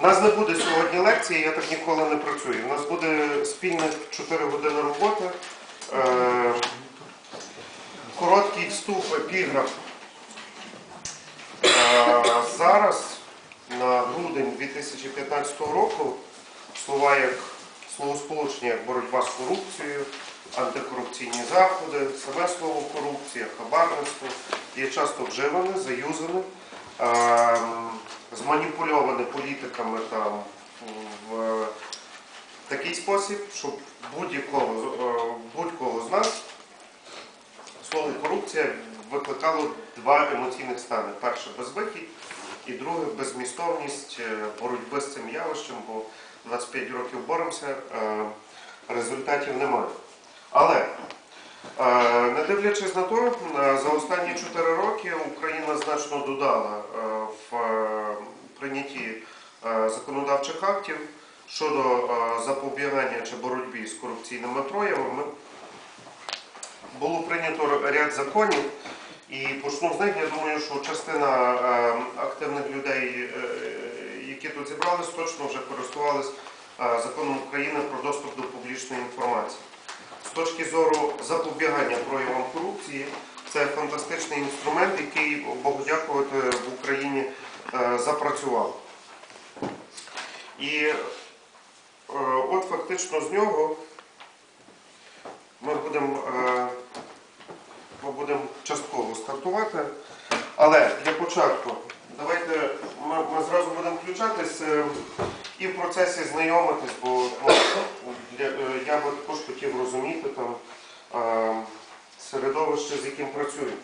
У нас не буде сьогодні лекції, я так ніколи не працюю. У нас буде спільних 4 години роботи. Е, короткий вступ, епіграф. Е, зараз, на грудень 2015 року, слова як словосполучення як боротьба з корупцією, антикорупційні заходи, саме слово корупція, хабарництво є часто вживане, заюзане, ем, зманіпульоване політиками там в такий спосіб, щоб будь-якого з- е, будь-кого з нас слово корупція викликало два емоційних стани. Перше безвихідь і друге безмістовність е, боротьби з цим явищем, бо 25 років боремося, е, результатів немає. Але е, не дивлячись на то, е, за останні 4 роки Україна значно додала е, в е, прийнятті е, законодавчих актів щодо е, запобігання чи боротьби з корупційними проявами. Було прийнято ряд законів, і почну з них. Я думаю, що частина е, активних людей, які тут зібрались, точно вже користувались законом України про доступ до публічної інформації. З точки зору запобігання проявам корупції, це фантастичний інструмент, який, Богу дякувати, в запрацював. І е, от фактично з нього ми будемо е, ми частково стартувати. Але для початку давайте ми, ми зразу будемо включатись е, і в процесі знайомитись, бо ну, я би також хотів розуміти там середовище, з яким працюю.